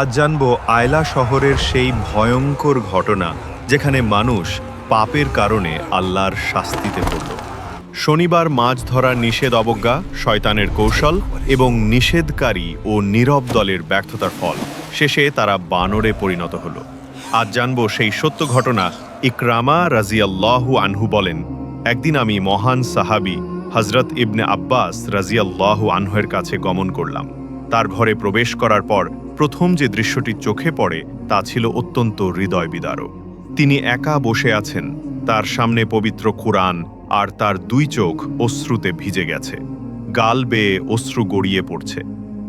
আজ জানব আয়লা শহরের সেই ভয়ঙ্কর ঘটনা, যেখানে মানুষ পাপের কারণে আল্লাহর শাস্তিতে পড়ল। শনিবার মাছ ধরার নিষেধ অবজ্ঞা, শয়তানের কৌশল এবং নিষেধকারী ও নীরব দলের ব্যর্থতার ফল। শেষে তারা বানরে পরিণত হল। আজ জানব সেই সত্য ঘটনা, ইকরামা রাজিয়াল্লাহু আনহু বলেন, একদিন আমি মহান সাহাবি হজরত ইবনে আব্বাস রাজিয়াল্লাহু আনহুয়ের কাছে গমন করলাম। তার ঘরে প্রবেশ করার পর প্রথম যে দৃশ্যটি চোখে পড়ে তা ছিল অত্যন্ত হৃদয় বিদারক তিনি একা বসে আছেন, তার সামনে পবিত্র কোরআন আর তার দুই চোখ অশ্রুতে ভিজে গেছে। গাল বেয়ে অশ্রু গড়িয়ে পড়ছে।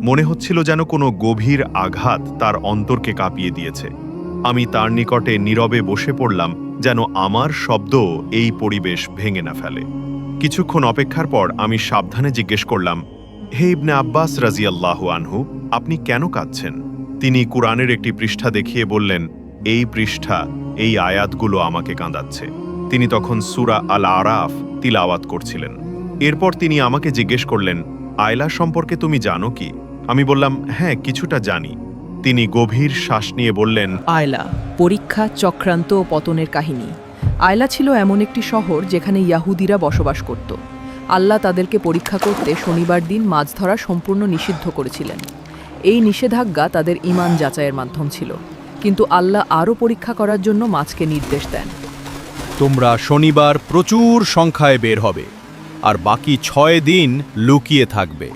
মনে হচ্ছিল যেন কোনো গভীর আঘাত তার অন্তরকে কাঁপিয়ে দিয়েছে। আমি তার নিকটে নীরবে বসে পড়লাম যেন আমার শব্দ এই পরিবেশ ভেঙে না ফেলে। কিছুক্ষণ অপেক্ষার পর আমি সাবধানে জিজ্ঞেস করলাম হে ইবনে আব্বাস রাজিয়াল্লাহু আনহু, আপনি কেন কাঁদছেন? তিনি কুরআনের একটি পৃষ্ঠা দেখিয়ে বললেন, এই পৃষ্ঠা, এই আয়াতগুলো আমাকে কাঁদাচ্ছে। তিনি তখন সুরা আল আরাফ তিলাওয়াত করছিলেন। এরপর তিনি আমাকে জিজ্ঞেস করলেন, আয়লা সম্পর্কে তুমি জানো কি? আমি বললাম হ্যাঁ কিছুটা জানি। তিনি গভীর শ্বাস নিয়ে বললেন, আয়লা, পরীক্ষা, চক্রান্ত ও পতনের কাহিনী। আয়লা ছিল এমন একটি শহর যেখানে ইয়াহুদিরা বসবাস করত। আল্লাহ তাদেরকে পরীক্ষা করতে শনিবার দিন মাছ ধরা সম্পূর্ণ নিষিদ্ধ করেছিলেন। এই নিষেধাজ্ঞা তাদের ইমান যাচাইয়ের মাধ্যম ছিল। কিন্তু আল্লাহ আরও পরীক্ষা করার জন্য মাছকে নির্দেশ দেন। তোমরা শনিবার প্রচুর সংখ্যায় বের হবে আর বাকি ছয় দিন লুকিয়ে থাকবে।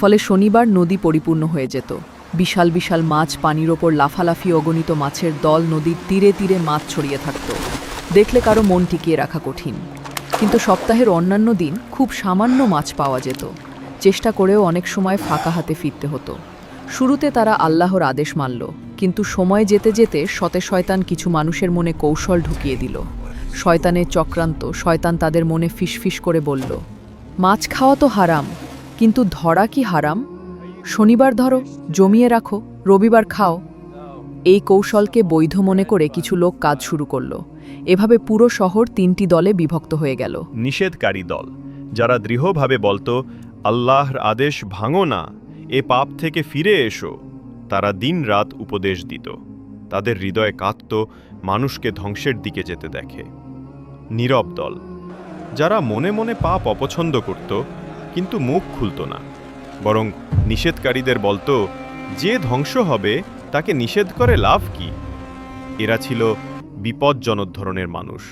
ফলে শনিবার নদী পরিপূর্ণ হয়ে যেত। বিশাল বিশাল মাছ পানির ওপর লাফালাফি অগণিত মাছের দল নদীর তীরে তীরে মাছ ছড়িয়ে থাকত। দেখলে কারও মন টিকিয়ে রাখা কঠিন। কিন্তু সপ্তাহের অন্যান্য দিন খুব সামান্য মাছ পাওয়া যেত। চেষ্টা করেও অনেক সময় ফাঁকা হাতে ফিরতে হতো। শুরুতে তারা আল্লাহর আদেশ মানল, কিন্তু সময় যেতে যেতে শতে শয়তান কিছু মানুষের মনে কৌশল ঢুকিয়ে দিল। শয়তানের চক্রান্ত, শয়তান তাদের মনে ফিসফিস করে বলল, মাছ খাওয়া তো হারাম, কিন্তু ধরা কি হারাম? শনিবার ধরো, জমিয়ে রাখো, রবিবার খাও এই কৌশলকে বৈধ মনে করে কিছু লোক কাজ শুরু করল। এভাবে পুরো শহর তিনটি দলে বিভক্ত হয়ে গেল। নিষেধকারী দল, যারা দৃঢ়ভাবে বলতো, আল্লাহর আদেশ ভাঙো না, এ পাপ থেকে ফিরে এসো। তারা দিনরাত উপদেশ দিত। তাদের হৃদয়ে কাঁদত, মানুষকে ধ্বংসের দিকে যেতে দেখে। নীরব দল, যারা মনে মনে পাপ অপছন্দ করত, কিন্তু মুখ খুলত না। বরং নিষেধকারীদের বলতো, যে ধ্বংস হবে তাকে নিষেধ করে লাভ কি? এরা ছিল বিপজ্জনক ধরনের মানুষ।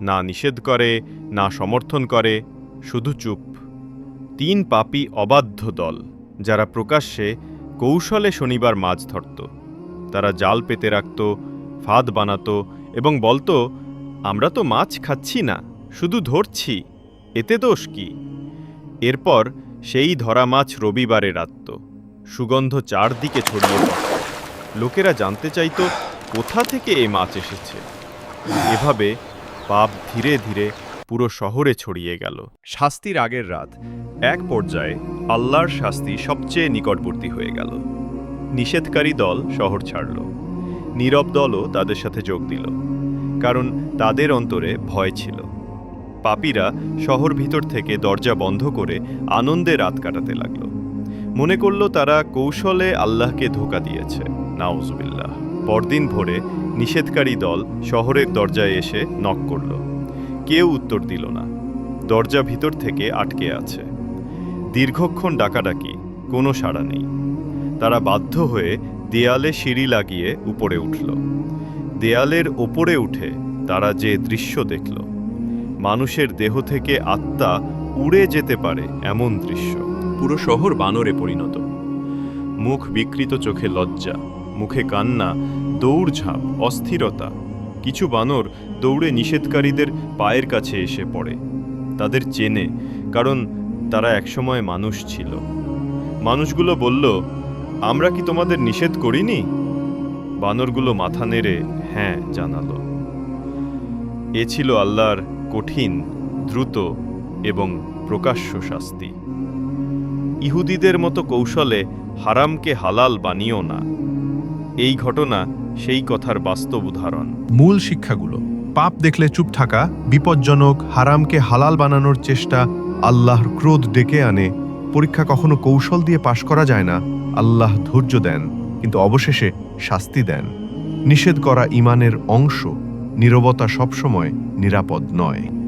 না নিষেধ করে, না সমর্থন করে, শুধু চুপ। তিন পাপী অবাধ্য দল, যারা প্রকাশ্যে কৌশলে শনিবার মাছ ধরত। তারা জাল পেতে রাখত, ফাঁদ বানাতো এবং বলতো, আমরা তো মাছ খাচ্ছি না, শুধু ধরছি, এতে দোষ কি? এরপর সেই ধরা মাছ রবিবারে রাখত সুগন্ধ চারদিকে ছড়িয়ে পড়ত। লোকেরা জানতে চাইতো কোথা থেকে এই মাছ এসেছে। এভাবে পাপ ধীরে ধীরে পুরো শহরে ছড়িয়ে গেল। শাস্তির আগের রাত এক পর্যায়ে আল্লাহর শাস্তি সবচেয়ে নিকটবর্তী হয়ে গেল। নিষেধকারী দল শহর ছাড়ল। নীরব দলও তাদের সাথে যোগ দিল, কারণ তাদের অন্তরে ভয় ছিল। পাপীরা শহর ভিতর থেকে দরজা বন্ধ করে আনন্দে রাত কাটাতে লাগল। মনে করল তারা কৌশলে আল্লাহকে ধোকা দিয়েছে। নাউজুবিল্লাহ। পরদিন ভোরে নিষেধকারী দল শহরের দরজায় এসে নক করল। কেউ উত্তর দিল না। দরজা ভিতর থেকে আটকে আছে। দীর্ঘক্ষণ ডাকাডাকি, কোনো সাড়া নেই। তারা বাধ্য হয়ে দেয়ালে সিঁড়ি লাগিয়ে উপরে উঠল। দেয়ালের ওপরে উঠে তারা যে দৃশ্য দেখল। মানুষের দেহ থেকে আত্মা উড়ে যেতে পারে এমন দৃশ্য। পুরো শহর বানরে পরিণত। মুখ বিকৃত চোখে লজ্জা। মুখে কান্না, দৌড়ঝাঁপ, অস্থিরতা। কিছু বানর দৌড়ে নিষেধকারীদের পায়ের কাছে এসে পড়ে, তাদের চেনে, কারণ তারা একসময় মানুষ ছিল। মানুষগুলো বলল, আমরা কি তোমাদের নিষেধ করিনি? বানরগুলো মাথা নেড়ে হ্যাঁ জানালো। এ ছিল আল্লাহর কঠিন, দ্রুত এবং প্রকাশ্য শাস্তি। ইহুদিদের মতো কৌশলে হারামকে হালাল বানিও না। এই ঘটনা সেই কথার বাস্তব উদাহরণ। মূল শিক্ষাগুলো, পাপ দেখলে চুপ থাকা, বিপজ্জনক, হারামকে হালাল বানানোর চেষ্টা, আল্লাহর ক্রোধ ডেকে আনে, পরীক্ষা কখনো কৌশল দিয়ে পাশ করা যায় না, আল্লাহ ধৈর্য দেন, কিন্তু অবশেষে শাস্তি দেন। নিষেধ করা ইমানের অংশ, নীরবতা সবসময় নিরাপদ নয়।